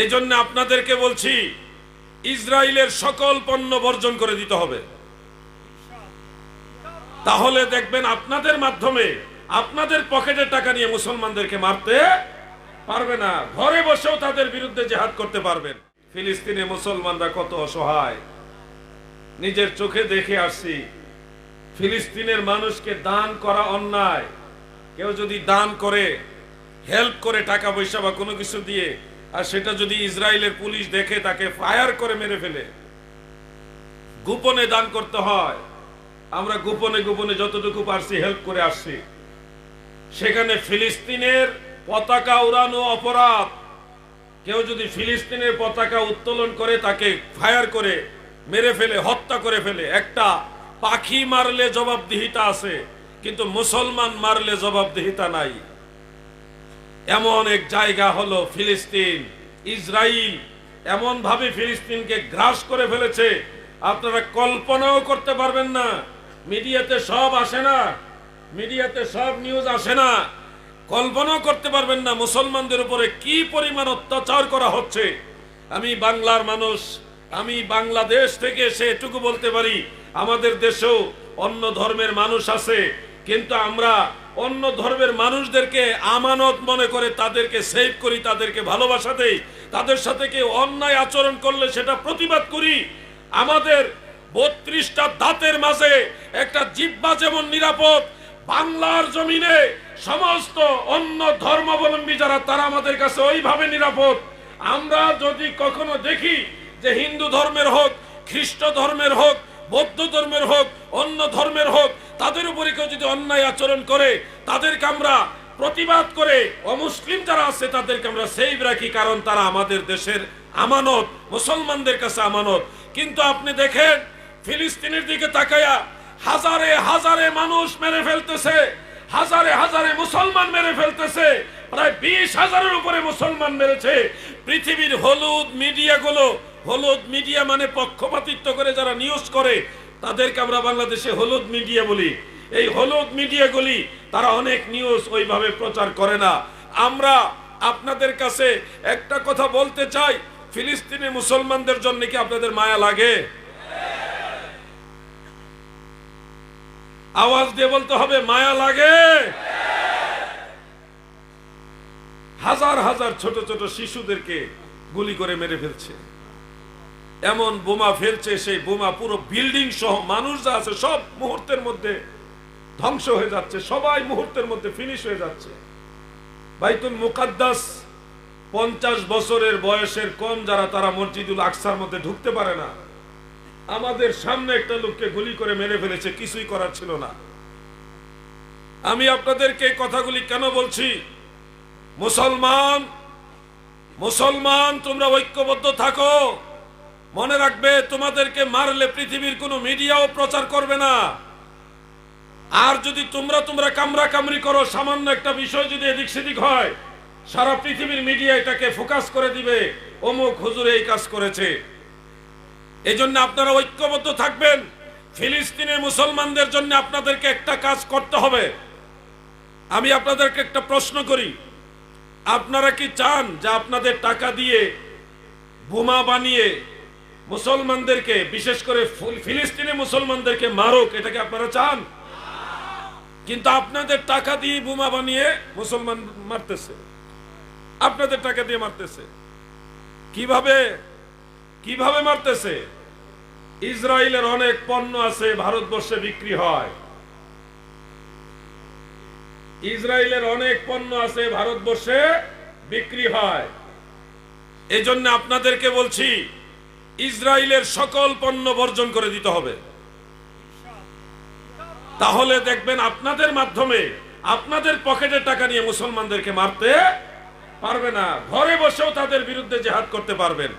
এই জন্য আপনাদেরকে বলছি, ইসরায়েলের সকল পণ্য বর্জন করে দিতে হবে। তাহলে দেখবেন আপনাদের মাধ্যমে আপনাদের পকেটের টাকা নিয়ে মুসলমানদেরকে মারতে পারবে না। ঘরে বসেও তাদের বিরুদ্ধে জেহাদ করতে পারবেন। ফিলিস্তিনে মুসলমানরা কত অসহায়। নিজের চোখে দেখে আসছি, ফিলিস্তিনের মানুষকে দান করা অন্যায়। কেউ যদি দান করে, হেল্প করে টাকা পয়সা বা কোনো কিছু দিয়ে আর সেটা যদি ইসরায়েলের পুলিশ দেখে, তাকে ফায়ার করে মেরে ফেলে। গোপনে দান করতে হয়। আমরা গোপনে গোপনে যতটুকু পারছি হেল্প করে আসছি। সেখানে ফিলিস্তিনের পতাকা উড়ানো অপরাধ। কেউ যদি ফিলিস্তিনের পতাকা উত্তোলন করে, তাকে ফায়ার করে মেরে ফেলে, হত্যা করে ফেলে। একটা পাখি মারলে জবাবদিহিতা আছে, কিন্তু মুসলমান মারলে জবাবদিহিতা নাই। এমন এক জায়গা হলো ফিলিস্তিন ইসরায়েল এমন ভাবে ফিলিস্তিনকে গ্রাস করে ফেলেছে। আপনারা কল্পনাও করতে পারবেন না। মিডিয়াতে সব আসে না। মিডিয়াতে সব নিউজ আসে না। কল্পনাও করতে পারবেন না মুসলমানদের উপরে কি পরিমাণ অত্যাচার করা হচ্ছে। আমি বাংলার মানুষ, আমি বাংলাদেশ থেকে এসে এটুকু বলতে পারি, আমাদের দেশেও অন্য ধর্মের মানুষ আছে, কিন্তু আমরা অন্য ধর্মের মানুষদেরকে আমানত মনে করে তাদেরকে সেভ করি, তাদেরকে ভালোবাসা দেই, তাদের সাথে কেউ অন্যায় আচরণ করলে সেটা প্রতিবাদ করি। আমাদের বত্রিশটা দাঁতের মাঝে একটা জিব্বা যেমন নিরাপদ, বাংলার জমিনে সমস্ত অন্য ধর্মাবলম্বী যারা, তারা আমাদের কাছে ওইভাবে নিরাপদ। আমরা যদি কখনো দেখি যে হিন্দু ধর্মের হোক, খ্রিস্ট ধর্মের হোক, বৌদ্ধ ধর্মের হোক, অন্য ধর্মের হোক তাদের উপরে কেউ যদি অন্যায় আচরণ করে, তাদেরকে আমরা প্রতিবাদ করে অমুসলিম যারা আছে, তাদেরকে আমরা সেভ রাখি, কারণ তারা আমাদের দেশের আমানত, মুসলমানদের কাছে আমানত। কিন্তু আপনি দেখেন, ফিলিস্তিনের দিকে তাকায়া হাজারে হাজারে মানুষ মেরে ফেলতেছে, হাজারে হাজারে মুসলমান মেরে ফেলতেছে, প্রায় বিশ হাজারের উপরে মুসলমান মেরেছে। পৃথিবীর হলুদ মিডিয়াগুলো, হলুদ মিডিয়া মানে পক্ষপাতিত্ব করে যারা নিউজ করে তাদেরকে আমরা বাংলাদেশে হলুদ মিডিয়া বলি। এই হলুদ মিডিয়াগুলি তারা অনেক নিউজ ওইভাবে প্রচার করে না। আমরা আপনাদের কাছে একটা কথা বলতে চাই, ফিলিস্তিনি মুসলমানদের জন্য কি আপনাদের মায়া লাগে? আওয়াজ দিয়ে বলতে হবে, মায়া লাগে। হাজার হাজার ছোট ছোট শিশুদেরকে গুলি করে মেরে ফেলছে। এমন বোমা ফেলছে, সেই বোমা পুরো বিল্ডিং সহ মানুষ যা আছে সব মুহূর্তের মধ্যে ধ্বংস হয়ে যাচ্ছে, সবাই মুহূর্তের মধ্যে ফিনিশ হয়ে যাচ্ছে। বাইতুল মুকাদ্দাস পঞ্চাশ বছরের বয়সের কম যারা, তারা মসজিদুল আকসার মধ্যে ঢুকতে পারে না। আমাদের সামনে একটা লোককে গুলি করে মেরে ফেলেছে, কিছুই করার ছিল না। আমি আপনাদেরকে কথাগুলি কেন বলছি? মুসলমান মুসলমান, তোমরা ঐক্যবদ্ধ থাকো। মনে রাখবে, তোমাদেরকে মারলে পৃথিবীর কোনো মিডিয়াও প্রচার করবে না। আর যদি তোমরা তোমরা কামরা কামড়ি করো, সামান্য একটা বিষয় যদি এদিক সেদিক হয়, সারা পৃথিবীর মিডিয়া এটাকে ফোকাস করে দিবে, অমুক হুজুর এই কাজ করেছে। এই জন্য আপনারা ঐক্যবদ্ধ থাকবেন। ফিলিস্তিনের মুসলমানদের জন্য আপনাদেরকে একটা কাজ করতে হবে। আমি আপনাদেরকে একটা প্রশ্ন করি। আপনারা কি চান যে আপনাদের টাকা দিয়ে বোমা বানিয়ে মুসলমানদেরকে, বিশেষ করে ফুল- ফিলিস্তিনি মুসলমানদেরকে মারুক এটাকে আপনারা চান? কিন্তু আপনাদের টাকা দিয়ে বোমা বানিয়ে মুসলমান মারতেছে। আপনাদের টাকা দিয়ে মারতেছে। কীভাবে? কীভাবে মারতেছে? ইসরায়েলের অনেক পণ্য আছে, ভারতবর্ষে বিক্রি হয়। ইসরায়েলের অনেক পণ্য আছে, ভারতবর্ষে বিক্রি হয়। এই জন্য আপনাদেরকে বলছি ইসরায়েলের সকল পণ্য বর্জন করে দিতে হবে। তাহলে দেখবেন আপনাদের মাধ্যমে আপনাদের পকেটের টাকা নিয়ে মুসলমানদেরকে মারতে পারবে না। ঘরে বসেও তাদের বিরুদ্ধে জেহাদ করতে পারবেন।